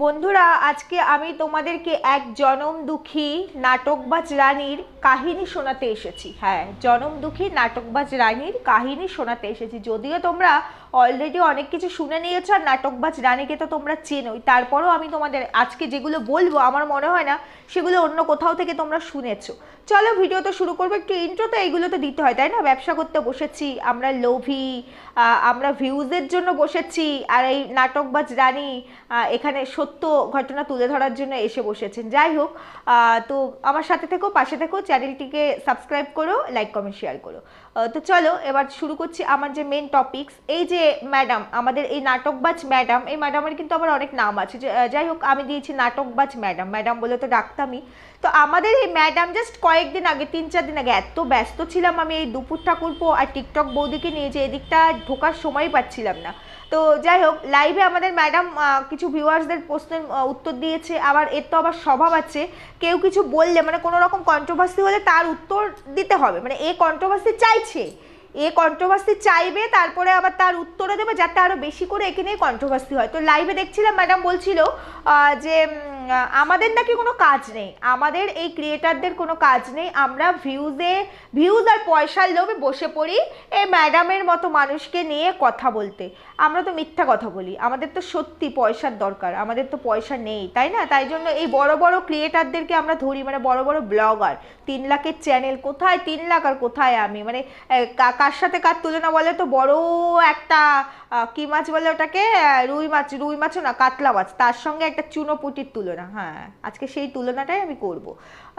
বন্ধুরা, আজকে আমি তোমাদেরকে এক জনম দুঃখী নাটকবাজ রানীর কাহিনী শোনাতে এসেছি। হ্যাঁ জনম দুঃখী নাটকবাজ রানীর কাহিনী শোনাতে এসেছি। যদিও তোমরা অলরেডি অনেক কিছু শুনে নিয়েছ আর নাটকবাজ রানীকে তো তোমরা চেনোই, তারপরেও আমি তোমাদের আজকে যেগুলো বলব, আমার মনে হয় না সেগুলো অন্য কোথাও থেকে তোমরা শুনেছো। চলো ভিডিও তো শুরু করব। একটু ইন্ট্রো তো এইগুলো তো দিতে হয়, তাই না? ব্যবসা করতে বসেছি, আমরা লোভী আমরা ভিউজের জন্য বসেছি, আর এই নাটকবাজ রানী এখানে সত্য ঘটনা তুলে ধরার জন্য এসে বসেছেন। যাই হোক তো আমার সাথে থেকো, পাশে থেকো চ্যানেলটিকে সাবস্ক্রাইব করো লাইক কমেন্ট শেয়ার করো। তো চলো, এবার শুরু করছি আমার যে মেন টপিকস এই যে ম্যাডাম আমাদের এই নাটকবাজ ম্যাডাম এই ম্যাডামের কিন্তু আমার অনেক নাম আছে। যাই হোক, আমি দিয়েছি নাটকবাজ ম্যাডাম ম্যাডাম বলে তো ডাকতামই। তো আমাদের এই ম্যাডাম জাস্ট কয়েকদিন আগে, তিন চার দিন আগে এত ব্যস্ত ছিলাম আমি এই দুপুর ঠাকুরপো আর টিকটক বৌদিকে নিয়ে যে এদিকটা ঢোকার সময় পাচ্ছিলাম না। তো যাই হোক লাইভে আমাদের ম্যাডাম কিছু ভিউয়ার্সদের প্রশ্নের উত্তর দিয়েছে। আবার এর তো আবার স্বভাব আছে। কেউ কিছু বললে মানে কোনো রকম কন্ট্রোভার্সি হলে তার উত্তর দিতে হবে। মানে এ কন্ট্রোভার্সি চাইছে, এ কন্ট্রোভার্সি চাইবে, তারপরে আবার তার উত্তরও দেবে, যাতে আরও বেশি করে এখানে কন্ট্রোভার্সি হয়। তো লাইভে দেখছিলাম ম্যাডাম বলছিল যে আমাদের নাকি কোনো কাজ নেই। আমাদের এই ক্রিয়েটারদের কোনো কাজ নেই। আমরা ভিউজে ভিউজ আর পয়সার লোভে বসে পড়ি এই ম্যাডামের মতো মানুষকে নিয়ে কথা বলতে। আমরা তো মিথ্যা কথা বলি। আমাদের তো সত্যি পয়সার দরকার। আমাদের তো পয়সা নেই, তাই না? তাই জন্য এই বড় বড় ক্রিয়েটারদেরকে আমরা ধরি মানে বড় বড় ব্লগার তিন লাখের চ্যানেল কোথায়? তিন লাখ আর কোথায় আমি? মানে কার সাথে কার তুলনা বলে তো বড় একটা কি মাছ বলে ওটাকে? রুই মাছ, রুই মাছও না, কাতলা মাছ। তার সঙ্গে একটা চুনোপুটির তুলনা। হ্যাঁ। আজকে সেই তুলনাটাই আমি করব।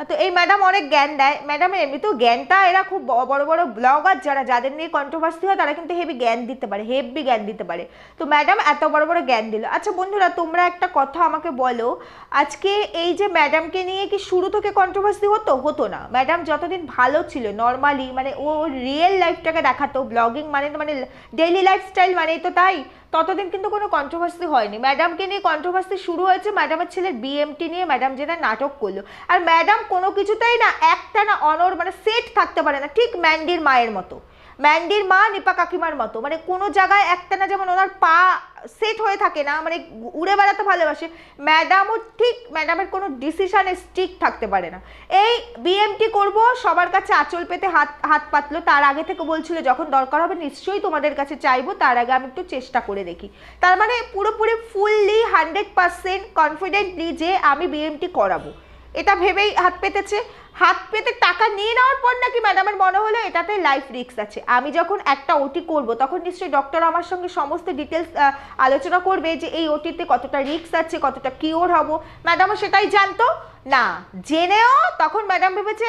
তো এই ম্যাডাম অনেক জ্ঞান দেয়। ম্যাডামের এমনিতেও জ্ঞানটা এরা খুব বড় বড় ব্লগার যারা, যাদের নিয়ে কন্ট্রোভার্সি হয়, তারা কিন্তু হেভি জ্ঞান দিতে পারে হেভি জ্ঞান দিতে পারে। তো ম্যাডাম এত বড় বড় জ্ঞান দিল। আচ্ছা বন্ধুরা, তোমরা একটা কথা আমাকে বলো। আজকে এই যে ম্যাডামকে নিয়ে কি শুরু থেকে কন্ট্রোভার্সি হতো? হতো না। ম্যাডাম যতদিন ভালো ছিল নর্মালি মানে ও রিয়েল লাইফটাকে দেখাতো ব্লগিং মানে তো মানে ডেইলি লাইফস্টাইল মানেই তো তাই। ততদিন কিন্তু কোনো কন্ট্রোভার্সি হয়নি। ম্যাডামকে নিয়ে কন্ট্রোভার্সি শুরু হয়েছে ম্যাডামের ছেলের বিএমটি নিয়ে ম্যাডাম যেটা নাটক করল। আর ম্যাডাম কোনো কিছুতেই না একটা না অনর মানে সেট থাকতে পারে না, ঠিক ম্যান্ডির মায়ের মতো। ম্যান্ডির মা নিপা কাকিমার মতো। মানে কোনো জায়গায় একটা না যেমন ওনার পা সেট হয়ে থাকে না মানে উড়ে বেড়াতে ভালোবাসে, ম্যাডামও ঠিক, ম্যাডামের কোনো ডিসিশানে স্টিক থাকতে পারে না। এই বিএমটি করব, সবার কাছে আঁচল পেতে হাত হাত পাতলো। তার আগে থেকে বলছিল, যখন দরকার হবে নিশ্চয়ই তোমাদের কাছে চাইব, তার আগে আমি একটু চেষ্টা করে দেখি। তার মানে পুরোপুরি ফুললি হান্ড্রেড পার্সেন্ট কনফিডেন্টলি যে আমি বিএমটি করাবো। এটা ভেবেই হাত পেতেছে। হাত পেতে টাকা নিয়ে নেওয়ার পর নাকি ম্যাডামের মনে হলো এটাতে লাইফ রিস্ক আছে। আমি যখন একটা ওটি করব, তখন নিশ্চয়ই ডক্টর আমার সঙ্গে সমস্ত ডিটেলস আলোচনা করবে যে এই ওটিতে কতটা রিস্ক আছে, কতটা কিওর হব। ম্যাডামও সেটাই জানতো। না, জেনেও তখন ম্যাডাম ভেবেছে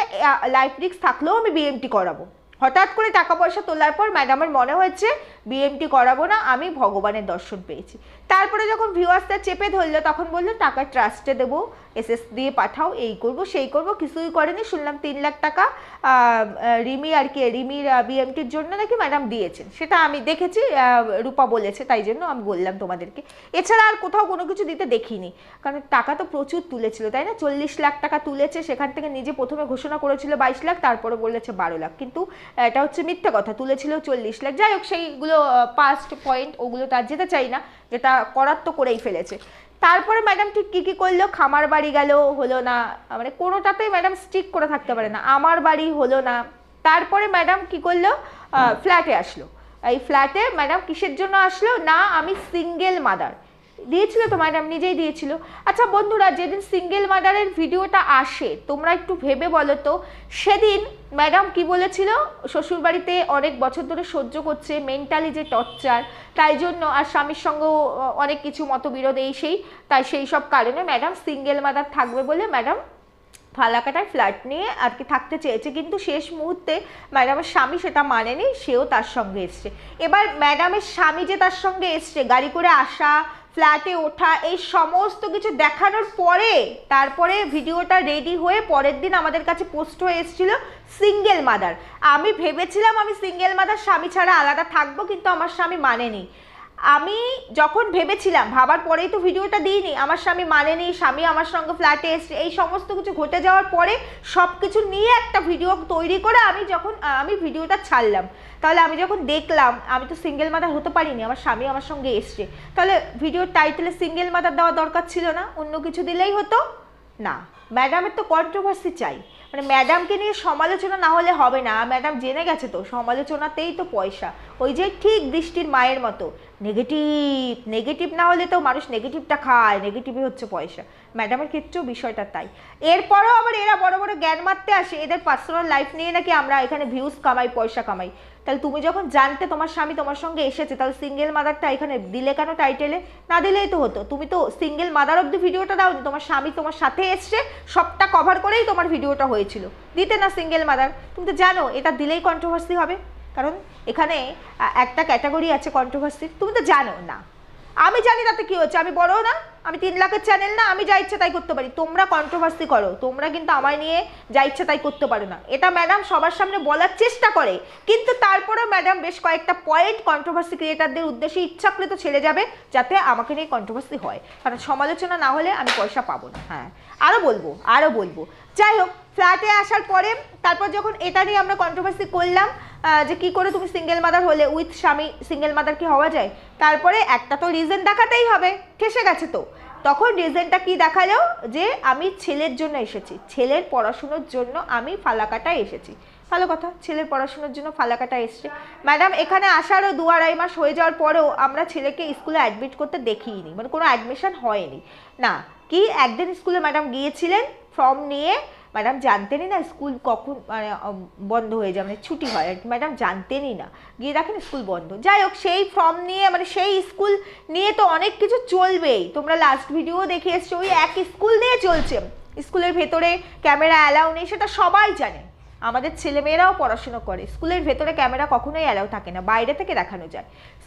লাইফ রিস্ক থাকলেও আমি বিএমটি করাবো। হঠাৎ করে টাকা পয়সা তোলার পর ম্যাডামের মনে হয়েছে বিএমটি করাবো না, আমি ভগবানের দর্শন পেয়েছি। তারপরে যখন ভিউয়ার্সটা চেপে ধরলো, তখন বলল, টাকা ট্রাস্টে দেবো, এসএস দিয়ে পাঠাও, এই করব, সেই করব, কিছুই করেনি, শুনলাম তিন লাখ টাকা রিমি আর কি রিমির বিএমটির জন্য নাকি ম্যাডাম দিয়েছেন। সেটা আমি দেখেছি রূপা বলেছে, তাই জন্য আমি বললাম তোমাদেরকে। এছাড়া আর কোথাও কোনো কিছু দিতে দেখিনি, কারণ টাকা তো প্রচুর তুলেছিল, তাই না? চল্লিশ লাখ টাকা তুলেছে, সেখান থেকে নিজে প্রথমে ঘোষণা করেছিল বাইশ লাখ, তারপরে বলেছে বারো লাখ। কিন্তু এটা হচ্ছে মিথ্যে কথা, তুলেছিল চল্লিশ লাখ। যাই হোক, সেইগুলো পাস্ট পয়েন্ট ওগুলো তার যেতে চাই না, যেটা করার তো করেই ফেলেছে। তারপরে ম্যাডাম ঠিক কী কী করল? খামার বাড়ি গেল, হলো না মানে কোনোটাতেই ম্যাডাম স্টিক করে থাকতে পারে না। আমার বাড়ি হলো না। তারপরে ম্যাডাম কি করল? ফ্ল্যাটে আসলো। এই ফ্ল্যাটে ম্যাডাম কিসের জন্য আসলো? না, আমি সিঙ্গেল মাদার দিয়েছিল তো ম্যাডাম নিজেই দিয়েছিল। আচ্ছা বন্ধুরা, যেদিন সিঙ্গেল মাদারের ভিডিওটা আসে, তোমরা একটু ভেবে বলো তো, সেদিন ম্যাডাম কি বলেছিল? শ্বশুরবাড়িতে অনেক বছর ধরে সহ্য করছে মেন্টালি যে টর্চার তাই জন্য আর স্বামীর সঙ্গেও অনেক কিছু মতবিরোধ এই সেই, তাই সেই সব কারণে ম্যাডাম সিঙ্গেল মাদার থাকবে বলে ম্যাডাম ফালাকাটার ফ্ল্যাট নিয়ে আর কি থাকতে চেয়েছে। কিন্তু শেষ মুহূর্তে ম্যাডামের স্বামী সেটা মানেনি, সেও তার সঙ্গে এসছে। এবার ম্যাডামের স্বামী যে তার সঙ্গে এসছে, গাড়ি করে আসা ফ্ল্যাটে ওঠা, এই সমস্ত কিছু দেখানোর পরে তারপরে ভিডিওটা রেডি হয়ে পরের দিন আমাদের কাছে পোস্ট হয়ে এসেছিল সিঙ্গেল মাদার আমি ভেবেছিলাম আমি সিঙ্গেল মাদার স্বামী ছাড়া আলাদা থাকব, কিন্তু আমার স্বামী মানেনি। আমি যখন ভেবেছিলাম, ভাবার পরেই তো ভিডিওটা দিইনি, আমার স্বামী মানেনি স্বামী আমার সঙ্গে ফ্ল্যাটে এসছে, এই সমস্ত কিছু ঘটে যাওয়ার পরে সব কিছু নিয়ে একটা ভিডিও তৈরি করে আমি যখন আমি ভিডিওটা ছাড়লাম। তাহলে আমি যখন দেখলাম, আমি তো সিঙ্গেল মাদার হতে পারিনি, আমার স্বামী আমার সঙ্গে এসছে। তাহলে ভিডিওর টাইটেলে সিঙ্গেল মাদার দেওয়া দরকার ছিল না, অন্য কিছু দিলেই হতো? না। ম্যাডামের তো কন্ট্রোভার্সি চাই। মানে ম্যাডামকে নিয়ে সমালোচনা না হলে হবে না ম্যাডাম জেনে গেছে তো, সমালোচনাতেই তো পয়সা। ওই যে ঠিক দৃষ্টির মায়ের মতো। নেগেটিভ নেগেটিভ না হলে তো মানুষ নেগেটিভটা খায় নেগেটিভই হচ্ছে পয়সা। ম্যাডামের ক্ষেত্রেও বিষয়টা তাই। এরপরও আবার এরা বড় বড় জ্ঞান মারতে আসে, এদের পার্সোনাল লাইফ নিয়ে নাকি আমরা এখানে ভিউজ কামাই, পয়সা কামাই। তাহলে তুমি যখন জানতে তোমার স্বামী তোমার সঙ্গে এসেছে, তাহলে সিঙ্গেল মাদারটা এখানে দিলে কেন টাইটেলে না দিলেই তো হতো। তুমি তো সিঙ্গেল মাদার অব্দি ভিডিওটা দাও তোমার স্বামী তোমার সাথে এসছে, সবটা কভার করেই তোমার ভিডিওটা হয়েছিল। দিতে না সিঙ্গেল মাদার তুমি তো জানো, এটা দিলেই কন্ট্রোভার্সি হবে। কারণ এখানে একটা ক্যাটাগরি আছে কন্ট্রোভার্সির তুমি তো জানো না। আমি জানি তাতে কি হচ্ছে, আমি বড় না, আমি তিন লাখের চ্যানেল না, আমি যা ইচ্ছা তাই করতে পারি। তোমরা কন্ট্রোভার্সি করো, তোমরা কিন্তু আমায় নিয়ে যা ইচ্ছা তাই করতে পারো না। এটা ম্যাডাম সবার সামনে বলার চেষ্টা করে, কিন্তু তারপরেও ম্যাডাম বেশ কয়েকটা পয়েন্ট কন্ট্রোভার্সি ক্রিয়েটারদের উদ্দেশ্যে ইচ্ছাকৃত ছেড়ে যাবে, যাতে আমাকে নিয়ে কন্ট্রোভার্সি হয়। কারণ সমালোচনা না হলে আমি পয়সা পাবো না। হ্যাঁ আরও বলব আরও বলব। যাই হোক ফ্ল্যাটে আসার পরে, তারপর যখন এটা নিয়ে আমরা কন্ট্রোভার্সি করলাম যে কি করে তুমি সিঙ্গেল মাদার হলে উইথ স্বামী সিঙ্গেল মাদার কি হওয়া যায়? তারপরে একটা তো রিজন দেখাতেই হবে, ঠেসে গেছে তো। তখন রিজনটা কি দেখাল? যে আমি ছেলের জন্য এসেছি, ছেলের পড়াশুনোর জন্য আমি ফালাকাটায় এসেছি। ভালো কথা, ছেলের পড়াশুনোর জন্য ফালাকাটা এসছে। ম্যাডাম এখানে আসারও দু আড়াই মাস হয়ে যাওয়ার পরেও আমরা ছেলেকে স্কুলে অ্যাডমিট করতে দেখিইনি মানে কোনো অ্যাডমিশন হয়নি। না, কি একদিন স্কুলে ম্যাডাম গিয়েছিলেন ফর্ম নিয়ে ম্যাডাম জানতেনই না স্কুল কখন মানে বন্ধ হয়ে যায় মানে ছুটি হয়। আর কি ম্যাডাম জানতেনই না। গিয়ে দেখেন স্কুল বন্ধ। যাই হোক, সেই ফর্ম নিয়ে মানে সেই স্কুল নিয়ে তো অনেক কিছু চলবেই। তোমরা লাস্ট ভিডিও দেখে এসছো, ওই এক স্কুল নিয়ে চলছে। স্কুলের ভেতরে ক্যামেরা অ্যালাউ নেই, সেটা সবাই জানে। আমাদের ছেলেমেয়েরাও পড়াশুনো করে। স্কুলের ভেতরে ক্যামেরা কখনোই অ্যালাউ থাকে না, বাইরে থেকে দেখানো যায়।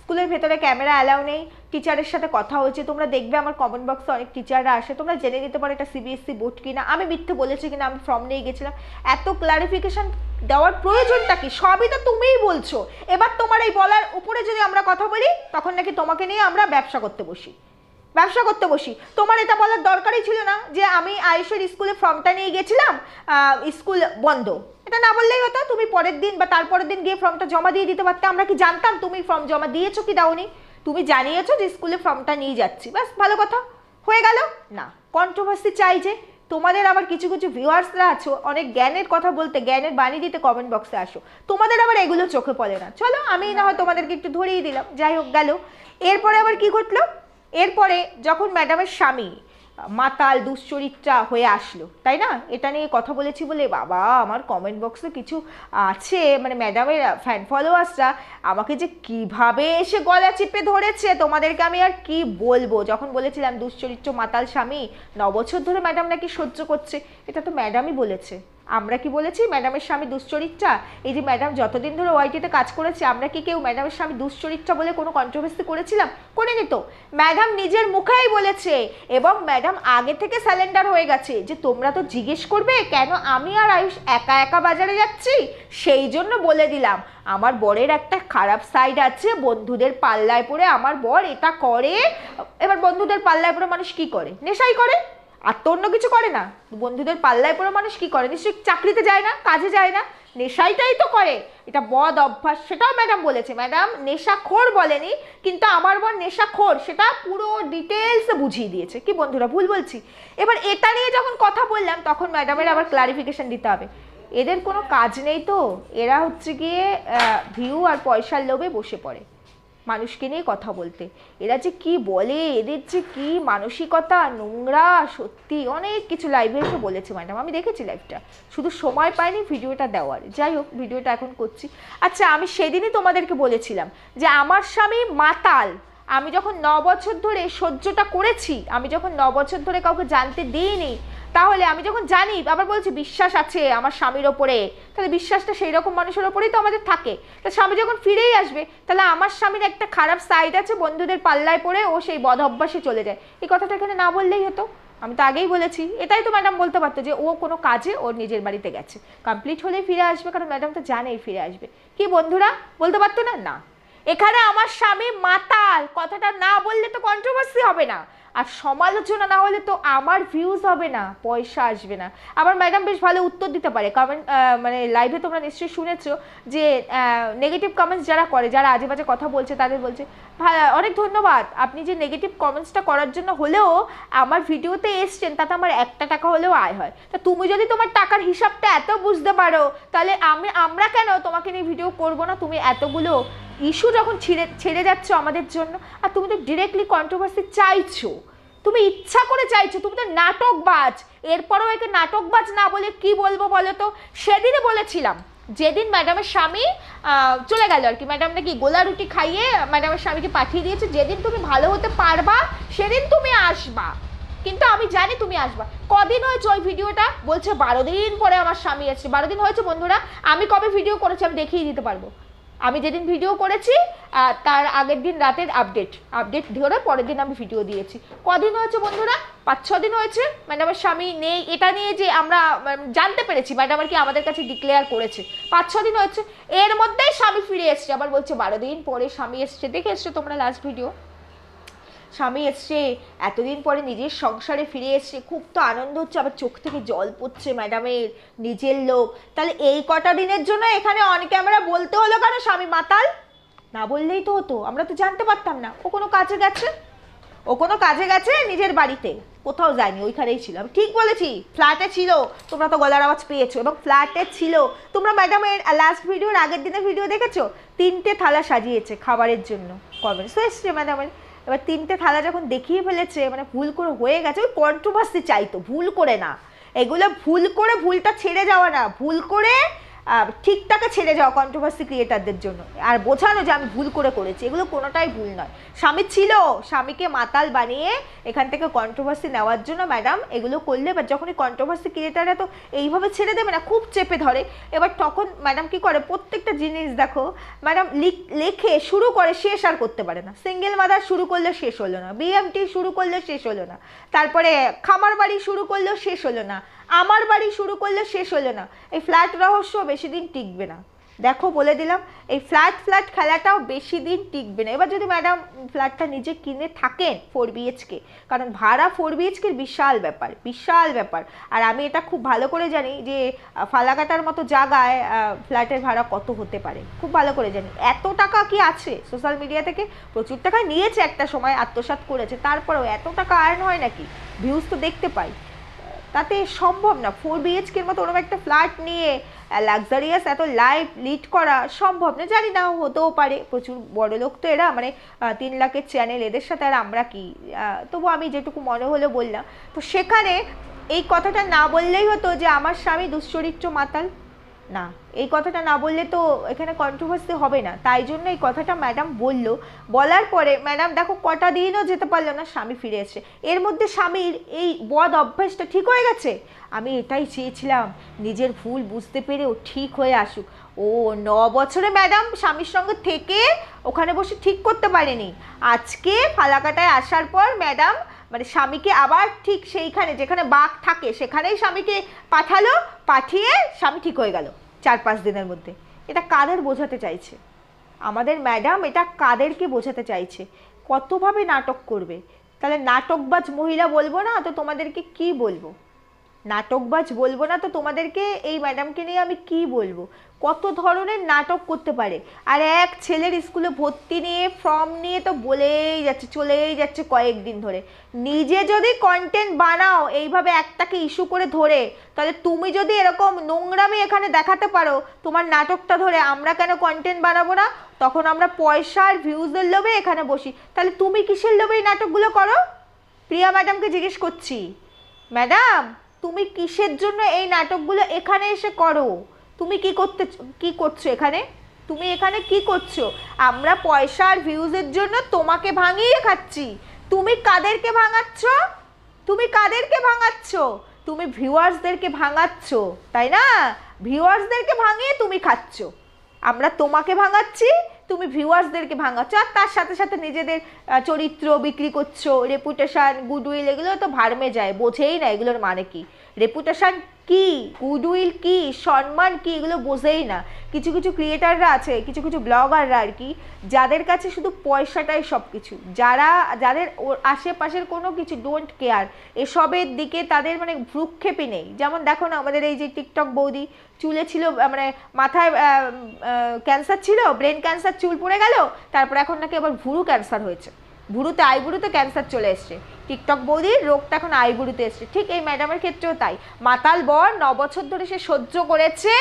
স্কুলের ভেতরে ক্যামেরা অ্যালাউ নেই, টিচারের সাথে কথা হয়েছে তোমরা দেখবে আমার কমেন্ট বক্সে অনেক টিচাররা আসে, তোমরা জেনে নিতে পারো এটা সিবিএসসি বোর্ড কিনা, আমি মিথ্যে বলেছি কিনা, আমি ফর্ম নিয়ে গেছিলাম, এত ক্লারিফিকেশন দেওয়ার প্রয়োজনটা কি? সবই তো তুমিই বলছো, এবার তোমার এই বলার উপরে যদি আমরা কথা বলি, তখন নাকি তোমাকে নিয়ে আমরা ব্যবসা করতে বসি। ব্যবসা করতে বসি। তোমার এটা বলার দরকারই ছিল না যে আমি আয়ুষের স্কুলে ফর্মটা নিয়ে গেছিলাম স্কুল বন্ধ। এটা না বললেই হতো, তুমি পরের দিন বা তারপরের দিন গিয়ে ফর্মটা জমা দিয়ে দিতে পারতে। আমরা কি জানতাম তুমি ফর্ম জমা দিয়েছ কি দাওনি? তুমি জানিয়েছো যে স্কুলে ফর্মটা নিয়ে যাচ্ছি। ব্যাস, ভালো কথা। হয়ে গেল? না। কন্ট্রোভার্সি চাই যে তোমাদের আবার কিছু কিছু ভিউয়ার্সরা আছো, অনেক জ্ঞানের কথা বলতে, জ্ঞানের বাণী দিতে কমেন্ট বক্সে আসো। তোমাদের আবার এগুলো চোখে পড়ে না। চলো, আমি না হয় তোমাদেরকে একটু ধরিয়ে দিলাম। যাই হোক, গেল। এরপরে আবার কি ঘটলো? এরপরে যখন ম্যাডামের স্বামী, মাতাল, দুশ্চরিত্রা হয়ে আসলো, তাই না? এটা নিয়ে কথা বলেছি বলে, বাবা, আমার কমেন্ট বক্সে কিছু আছে। মানে ম্যাডামের ফ্যান ফলোয়ার্সরা আমাকে যে কীভাবে এসে গলা চিপে ধরেছে, তোমাদেরকে আমি আর কি বলব? যখন বলেছিলাম, দুশ্চরিত্র, মাতাল, স্বামী ন বছর ধরে ম্যাডাম নাকি সহ্য করছে, এটা তো ম্যাডামই বলেছে। আমরা কি বলেছি ম্যাডামের স্বামী দুশ্চরিত্রা? এই যে ম্যাডাম যতদিন ধরে ওয়াইটিতে কাজ করেছে, আমরা কি কেউ ম্যাডামের স্বামী দুশ্চরিত্রা বলে কোনো কন্ট্রোভার্সি করেছিলাম? করিনি তো। ম্যাডাম নিজের মুখেই বলেছে এবং ম্যাডাম আগে থেকে স্যালেন্ডার হয়ে গেছে যে তোমরা তো জিজ্ঞেস করবে, কেন আমি আর আয়ুষ একা একা বাজারে যাচ্ছি? সেই জন্য বলে দিলাম। আমার বরের একটা খারাপ সাইড আছে, বন্ধুদের পাল্লায় পড়ে আমার বর এটা করে। এবার বন্ধুদের পাল্লায় পড়ে মানুষ কি করে? নেশাই করে। আর তো অন্য কিছু করে না। বন্ধুদের পাল্লায় পড়ে মানুষ কি করে? নিশ্চয়ই চাকরিতে যায় না, কাজে যায় না। নেশাইটাই তো করে। এটা বদ অভ্যাস, সেটাও ম্যাডাম বলেছে। ম্যাডাম নেশাখোর বলেনি, কিন্তু আমার বর নেশাখোর, সেটা পুরো ডিটেলসে বুঝিয়ে দিয়েছে। কি বন্ধুরা, ভুল বলছি? এবার এটা নিয়ে যখন কথা বললাম, তখন ম্যাডামের আবার ক্লারিফিকেশন দিতে হবে। এদের কোনো কাজ নেই তো। এরা হচ্ছে গিয়ে ভিউ আর পয়সার লোভে বসে পড়ে। মানুষকে নিয়ে কথা বলতে। এরা যে কি বলে, এদের যে কি মানসিকতা, নোংরা, সত্যি অনেক কিছু লাইভে এসে বলেছে ম্যাডাম আমি দেখেছি লাইভটা শুধু সময় পাইনি ভিডিওটা দেওয়ার। যাই হোক ভিডিওটা এখন করছি। আচ্ছা আমি সেদিনই তোমাদেরকে বলেছিলাম যে আমার স্বামী মাতাল। আমি যখন ন বছর ধরে সহ্যটা করেছি, আমি যখন ন বছর ধরে কাউকে জানতে দিইনি তাহলে আমি যখন জানি, আবার বলছি, বিশ্বাস আছে আমার স্বামীর ওপরে। তাহলে বিশ্বাসটা সেই রকম মানুষের ওপরেই তো আমাদের থাকে। তা স্বামী যখন ফিরেই আসবে, তাহলে আমার স্বামীর একটা খারাপ সাইড আছে, বন্ধুদের পাল্লায় পড়ে ও সেই বদ অভ্যাসে চলে যায়। এই কথাটা এখানে না বললেই হতো। আমি তো আগেই বলেছি। এটাই তো ম্যাডাম বলতে পারতো যে, ও কোনো কাজে ওর নিজের বাড়িতে গেছে। কমপ্লিট হলেই ফিরে আসবে, কারণ ম্যাডাম তো জানেই ফিরে আসবে। কি বন্ধুরা, বলতে পারতো না? না। এখানে আমার স্বামী মাতাল। কথাটা না বললে তো কন্ট্রোভার্সি হবে না। আর সমালোচনা না হলে তো আমার ভিউজ হবে না, পয়সা আসবে না। আমার ম্যাডাম বেশ ভালো উত্তর দিতে পারে। কমেন্ট মানে লাইভে তোমরা নিশ্চয়ই শুনেছো যে নেগেটিভ কমেন্টস যারা করে, যারা আজে বাজে কথা বলছে, তাদের বলছে, "ভা- অনেক ধন্যবাদ। আপনি যে নেগেটিভ কমেন্টসটা করার জন্য হলেও আমার ভিডিওতে এসছেন, তাতে আমার একটা টাকা হলেও আয় হয়। তা তুমি যদি তোমার টাকার হিসাবটা এত বুঝতে পারো, তাহলে আমি, আমরা কেন তোমাকে নিয়ে ভিডিও করব না? তুমি এতগুলো ইস্যু যখন ছিঁড়ে, ছেড়ে যাচ্ছ আমাদের জন্য, আর তুমি তো ডিরেক্টলি কন্ট্রোভার্সি চাইছো। তুমি ইচ্ছা করে চাইছো, তুমি তো নাটকবাজ। এরপরেও একে নাটকবাজ না বলে কি বলব বলো তো? সেদিনই বলেছিলাম, যেদিন ম্যাডামের স্বামী চলে গেল আর কি। ম্যাডাম নাকি গোলা রুটি খাইয়ে ম্যাডামের স্বামীকে পাঠিয়ে দিয়েছে, যেদিন তুমি ভালো হতে পারবা, সেদিন তুমি আসবা। কিন্তু আমি জানি তুমি আসবা। কদিন হয়েছে ওই ভিডিওটা? বলছে বারো দিন পরে আমার স্বামী এসছে। বারো দিন হয়েছে বন্ধুরা, আমি কবে ভিডিও করেছি আমি দেখিয়ে দিতে পারব। আমি যেদিন ভিডিও করেছি তার আগের দিন রাতের আপডেট আপডেট ধরে পরের দিন আমি ভিডিও দিয়েছি। কদিন হয়েছে বন্ধুরা? পাঁচ, ছ দিন হয়েছে। মানে আমার স্বামী নেই। এটা নিয়ে যে আমরা জানতে পেরেছি মানে আর কি আমাদের কাছে ডিক্লেয়ার করেছে। পাঁচ, ছ দিন হয়েছে। এর মধ্যেই স্বামী ফিরে এসছে। আবার বলছে, বারো দিন পরে স্বামী এসছে। দেখে এসছো তোমরা লাস্ট ভিডিও স্বামী এসছে, এতদিন পরে নিজের সংসারে ফিরে এসছে, খুব তো আনন্দ হচ্ছে, আবার চোখ থেকে জল পড়ছে ম্যাডামের নিজের লোক। তাহলে এই কটা দিনের জন্য এখানে অন ক্যামেরা বলতে হলো কেন স্বামী মাতাল? না বললেই তো হতো, আমরা তো জানতে পারতাম না। ও কোনো কাজে গেছে? ও কোনো কাজে গেছে নিজের বাড়িতে? কোথাও যায়নি, ওইখানেই ছিল। আমি ঠিক বলেছি ফ্ল্যাটে ছিল, তোমরা তো গলার আওয়াজ পেয়েছ, এবং ফ্ল্যাটে ছিল। তোমরা ম্যাডামের লাস্ট ভিডিওর আগের দিনের ভিডিও দেখেছ? তিনটে থালা সাজিয়েছে খাবারের জন্য। কমেন্টস এসছে ম্যাডামের এবার তিনটে থালা যখন দেখিয়ে ফেলেছে মানে ভুল করে হয়ে গেছে, ওই কন্ট্রোভার্সি চাইতো ভুল করে না। এগুলো ভুল করে ভুলটা ছেড়ে যাওয়া না, ভুল করে ঠিকটাকে ছেড়ে যাওয়া কন্ট্রোভার্সি ক্রিয়েটারদের জন্য। আর বোঝানো যে আমি ভুল করে করেছি, এগুলো কোনোটাই ভুল নয়। স্বামী ছিল, স্বামীকে মাতাল বানিয়ে এখান থেকে কন্ট্রোভার্সি নেওয়ার জন্য ম্যাডাম এগুলো করলে এবার যখনই কন্ট্রোভার্সি ক্রিয়েটাররা তো এইভাবে ছেড়ে দেবে না, খুব চেপে ধরে। এবার তখন ম্যাডাম কি করে? প্রত্যেকটা জিনিস দেখো ম্যাডাম লেখে শুরু করে, শেষ আর করতে পারে না। সিঙ্গেল মাদার শুরু করলে শেষ হলো না। বিএমটি শুরু করলে শেষ হলো না। তারপরে খামার বাড়ি শুরু করলেও শেষ হলো না। আমার বাড়ি শুরু করলে শেষ হলো না। এই ফ্ল্যাট রহস্য বেশি দিন টিকবে না। দেখো বলে দিলাম, এই ফ্ল্যাট ফ্ল্যাট খেলাটাও বেশি দিন টিকবে না। এবার যদি ম্যাডাম ফ্ল্যাটটা নিজে কিনে থাকেন ফোর বিএইচকে কারণ ভাড়া ফোর বিএইচকের বিশাল ব্যাপার বিশাল ব্যাপার। আর আমি এটা খুব ভালো করে জানি যে ফালাকাটার মতো জায়গায় ফ্ল্যাটের ভাড়া কত হতে পারে। খুব ভালো করে জানি। এত টাকা কি আছে সোশ্যাল মিডিয়া থেকে? প্রচুর টাকা নিয়েছে একটা সময় আত্মসাৎ করেছে, তারপরেও এত টাকা আর্ন হয় নাকি? ভিউজ তো দেখতে পাই। তাতে সম্ভব না। ফোর বিএইচকের মতো ওরকম একটা ফ্ল্যাট নিয়ে লাক্সারিয়াস এত লাইফ লিড করা সম্ভব না, জানি না, হতেও পারে। প্রচুর বড় লোক তো এরা মানে তিন লাখের চ্যানেল এদের সাথে আর আমরা কি? তবু আমি যেটুকু মনে হলো বললাম। তো সেখানে এই কথাটা না বললেই হতো যে আমার স্বামী দুশ্চরিত্র মাতাল। না, এই কথাটা না বললে তো এখানে কন্ট্রোভার্সি হবে না। তাই জন্য এই কথাটা ম্যাডাম বলল। বলার পরে ম্যাডাম দেখো কটা দিনও যেতে পারল না, স্বামী ফিরে এসে এর মধ্যে স্বামীর এই বদ অভ্যাসটা ঠিক হয়ে গেছে? আমি এটাই চেয়েছিলাম, নিজের ভুল বুঝতে পেরে ও ঠিক হয়ে আসুক। ও ন বছরে ম্যাডাম স্বামীর সঙ্গে থেকে ওখানে বসে ঠিক করতে পারেনি। আজকে ফালাকাটায় আসার পর ম্যাডাম মানে স্বামীকে আবার ঠিক সেইখানে, যেখানে বাঘ থাকে, সেখানেই স্বামীকে পাঠালো, পাঠিয়ে স্বামী ঠিক হয়ে গেল চার পাঁচ দিনের মধ্যে। এটা কাদের বোঝাতে চাইছে? আমাদের ম্যাডাম এটা কাদেরকে বোঝাতে চাইছে? কতভাবে নাটক করবে? তাহলে নাটকবাজ মহিলা বলব না, তো তোমাদেরকে কি বলব? নাটকবাজ বলব না, তো তোমাদেরকে এই ম্যাডামকে নিয়ে আমি কি বলব? কত ধরনের নাটক করতে পারে? আর এক ছেলের স্কুলে ভর্তি নিয়ে ফর্ম নিয়ে তো বলেই যাচ্ছে, চলেই যাচ্ছে কয়েকদিন ধরে। নিজে যদি কন্টেন্ট বানাও, এইভাবে একটাকে ইস্যু করে ধরে, তাহলে তুমি যদি এরকম নোংরামি এখানে দেখাতে পারো, তোমার নাটকটা ধরে আমরা কেন কন্টেন্ট বানাবো না? তখন আমরা পয়সার ভিউজের লোভে এখানে বসি। তাহলে তুমি কিসের লোভে এই নাটকগুলো করো? প্রিয়া ম্যাডামকে জিজ্ঞেস করছি। ম্যাডাম তুমি কিসের জন্য এই নাটকগুলো এখানে এসে করো? তুমি কি করতে কি করছ এখানে? তুমি এখানে কি করছ? আমরা পয়সা আর ভিউজের জন্য তোমাকে ভাঙিয়ে খাচ্ছি। তুমি কাদেরকে ভাঙাচ্ছ? তুমি কাদেরকে ভাঙাচ্ছ? তুমি ভিউয়ার্সদেরকে ভাঙাচ্ছ, তাই না? ভিউয়ার্সদেরকে ভাঙিয়ে তুমি খাচ্ছ। আমরা তোমাকে ভাঙাচ্ছি তুমি ভিউয়ার্সদেরকে ভাঙাচ্ছ, আর তার সাথে সাথে নিজেদের চরিত্র বিক্রি করছ রেপুটেশন গুডউইল এগুলো তো ভার্মে যায়, বোঝেই না এগুলোর মানে কি। রেপুটেশন কি গুডউইল কি, সম্মান কি, এগুলো বোঝেই না। কিছু কিছু ক্রিয়েটাররা আছে, কিছু কিছু ব্লগাররা আর কি, যাদের কাছে শুধু পয়সাটাই সব কিছু যারা, যাদের ওর আশেপাশের কোনো কিছু ডোন্ট কেয়ার এসবের দিকে তাদের মানে ভ্রুক্ষেপই নেই। যেমন দেখো না, আমাদের এই যে টিকটক বৌদি চুলে ছিল মানে মাথায় ক্যান্সার ছিল ব্রেন ক্যান্সার চুল পড়ে গেল, তারপর এখন নাকি আবার ভুরু ক্যান্সার হয়েছে। ভুরুতে, আইবুড়ুতে ক্যান্সার চলে এসছে। টিকটক বৌদির রোগটা এখন আইবুড়ুতে এসছে। ঠিক এই ম্যাডামের ক্ষেত্রেও তাই। মাতাল বর ন বছর ধরে সে সহ্য করেছে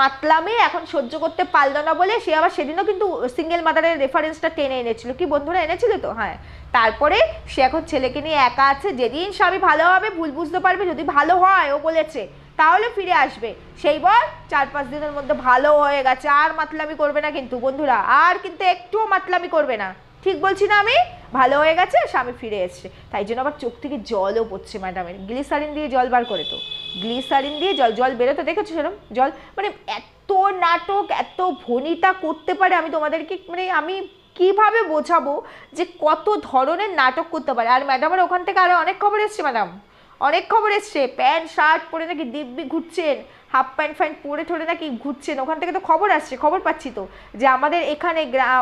মাতলামি এখন সহ্য করতে পারল না বলে সে আবার সেদিনও কিন্তু সিঙ্গেল মাদারের রেফারেন্সটা টেনে এনেছিল। কি বন্ধুরা এনেছিল তো? হ্যাঁ। তারপরে সে এখন ছেলেকে নিয়ে একা আছে। যেদিন স্বামী ভালো হবে, ভুল বুঝতে পারবে। যদি ভালো হয়, ও বলেছে। তাহলে ফিরে আসবে। সেই বর চার পাঁচ দিনের মধ্যে ভালো হয়ে গেছে। আর মাতলামি করবে না কিন্তু বন্ধুরা। আর কিন্তু একটুও মাতলামি করবে না। ঠিক বলছি না আমি? ভালো হয়ে গেছে, স্বামী ফিরে এসছে। তাই জন্য আবার চোখ থেকে জলও পড়ছে ম্যাডামের। গ্লিসারিন দিয়ে জল বার করে তো। গ্লিসারিন দিয়ে জল জল বেরোতে দেখেছ সেরকম জল মানে এত নাটক, এত ভনিতা করতে পারে আমি তোমাদেরকে মানে আমি কীভাবে বোঝাবো যে কত ধরনের নাটক করতে পারে? আর ম্যাডামের ওখান থেকে আরও অনেক খবর এসছে, ম্যাডাম। অনেক খবর এসছে। প্যান্ট, শার্ট পরে নাকি দিব্যি ঘুরছেন। হাফ প্যান্ট, ফ্যান্ট পরে ঠরে নাকি ঘুরছেন। ওখান থেকে তো খবর আসছে, খবর পাচ্ছি তো। যে আমাদের এখানে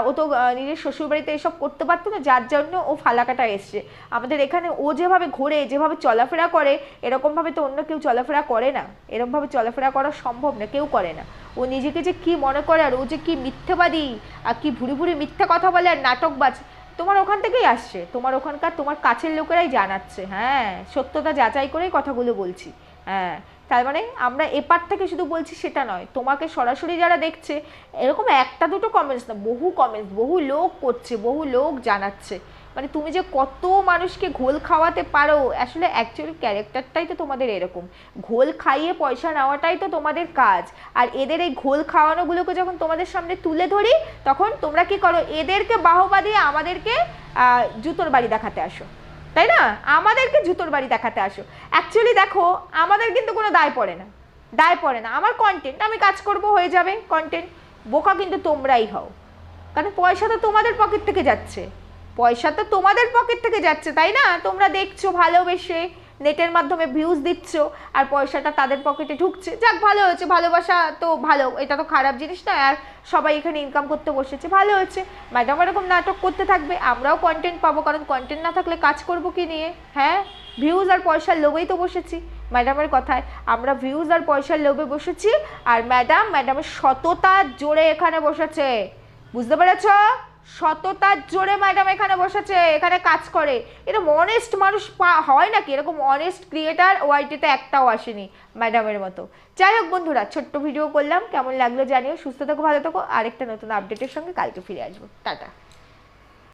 ও তো নিজের শ্বশুরবাড়িতে এসব করতে পারতো না, যার জন্য ও ফালাকাটা এসছে। আমাদের এখানে ও যেভাবে ঘোরে, যেভাবে চলাফেরা করে, এরকমভাবে তো অন্য কেউ চলাফেরা করে না। এরকমভাবে চলাফেরা করা সম্ভব না, কেউ করে না। ও নিজেকে যে কি মনে করে আর ও যে কি মিথ্যেবাদী, আর কি ভুরি ভুরি মিথ্যা কথা বলে আর নাটকবাজ তোমার ওখান থেকেই আসছে। তোমার ওখানকার, তোমার কাছের লোকেরাই জানাচ্ছে। হ্যাঁ সত্যতা যাচাই করেই কথাগুলো বলছি। হ্যাঁ তার মানে আমরা এপার থেকে শুধু বলছি সেটা নয়। তোমাকে সরাসরি যারা দেখছে, এরকম একটা দুটো কমেন্টস না, বহু কমেন্টস বহু লোক করছে, বহু লোক জানাচ্ছে। মানে তুমি যে কত মানুষকে ঘোল খাওয়াতে পারো, আসলে অ্যাকচুয়ালি ক্যারেক্টারটাই তো তোমাদের এরকম। ঘোল খাইয়ে পয়সা নেওয়াটাই তো তোমাদের কাজ। আর এদের এই ঘোল খাওয়ানোগুলোকে যখন তোমাদের সামনে তুলে ধরি, তখন তোমরা কি করো, এদেরকে বাহবা দিয়ে আমাদেরকে জুতোর বাড়ি দেখাতে আসো। তাই না? আমাদেরকে জুতোর বাড়ি দেখাতে আসো। অ্যাকচুয়ালি দেখো, আমাদের কিন্তু কোনো দায় পড়ে না। দায় পড়ে না। আমার কন্টেন্ট আমি কাজ করব হয়ে যাবে। কন্টেন্ট বোকা কিন্তু তোমরাই হও। কারণ পয়সা তো তোমাদের পকেট থেকে যাচ্ছে। পয়সা তো তোমাদের পকেট থেকে যাচ্ছে, তাই না? তোমরা দেখছ, ভালোবেসে নেটের মাধ্যমে ভিউজ দিচ্ছ, আর পয়সাটা তাদের পকেটে ঢুকছে। যাক, ভালো হয়েছে, ভালোবাসা তো ভালো, এটা তো খারাপ জিনিস নয়, আর সবাই এখানে ইনকাম করতে বসেছে, ভালো হয়েছে। ম্যাডাম এরকম নাটক করতে থাকবে, আমরাও কন্টেন্ট পাবো, কারণ কন্টেন্ট না থাকলে কাজ করব কি নিয়ে? হ্যাঁ? ভিউজ আর পয়সার লোভেই তো বসেছি ম্যাডামের কথায়। আমরা ভিউজ আর পয়সার লোভে বসেছি, আর ম্যাডাম ম্যাডামের সততার জোরে এখানে বসেছে। বুঝতে পেরেছ? সততার জোরে ম্যাডাম এখানে বসেছে, এখানে কাজ করে। এরকম অনেস্ট মানুষ হয় নাকি? এরকম অনেস্ট ক্রিয়েটার ওয়াইটিতে একটাও আসেনি ম্যাডামের মতো। যাই হোক বন্ধুরা, ছোট্ট ভিডিও করলাম। কেমন লাগল জানিও। সুস্থ থাকো, ভালো থাকো। আরেকটা নতুন আপডেটের সঙ্গে কালকে ফিরে আসব। টাটা।